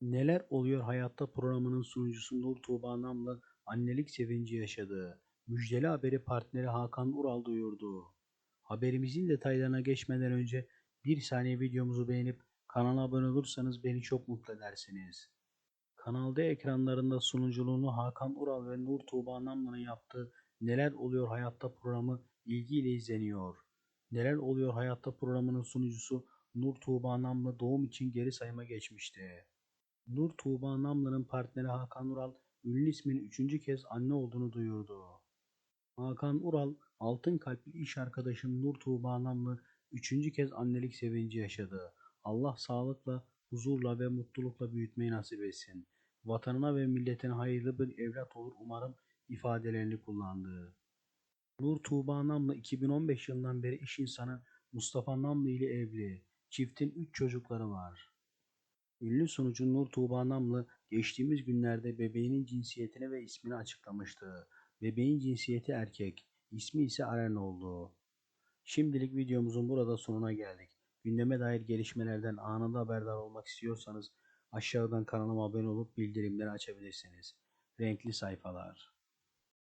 Neler Oluyor Hayatta programının sunucusu Nur Tuğba Namlı annelik sevinci yaşadı. Müjdeli haberi partneri Hakan Ural duyurdu. Haberimizin detaylarına geçmeden önce bir saniye videomuzu beğenip kanala abone olursanız beni çok mutlu edersiniz. Kanalda ekranlarında sunuculuğunu Hakan Ural ve Nur Tuğba Namlı'nın yaptığı Neler Oluyor Hayatta programı ilgiyle izleniyor. Neler Oluyor Hayatta programının sunucusu Nur Tuğba Namlı doğum için geri sayıma geçmişti. Nur Tuğba Namlı'nın partneri Hakan Ural, ünlü ismin üçüncü kez anne olduğunu duyurdu. Hakan Ural, altın kalpli iş arkadaşım Nur Tuğba Namlı üçüncü kez annelik sevinci yaşadı. Allah sağlıkla, huzurla ve mutlulukla büyütmeyi nasip etsin. Vatanına ve milletine hayırlı bir evlat olur umarım ifadelerini kullandı. Nur Tuğba Namlı 2015 yılından beri iş insanı Mustafa Namlı ile evli. Çiftin 3 çocukları var. Ünlü sunucu Nur Tuğba Namlı geçtiğimiz günlerde bebeğinin cinsiyetini ve ismini açıklamıştı. Bebeğin cinsiyeti erkek, ismi ise Aren oldu. Şimdilik videomuzun burada sonuna geldik. Gündeme dair gelişmelerden anında haberdar olmak istiyorsanız aşağıdan kanalıma abone olup bildirimleri açabilirsiniz. Renkli sayfalar.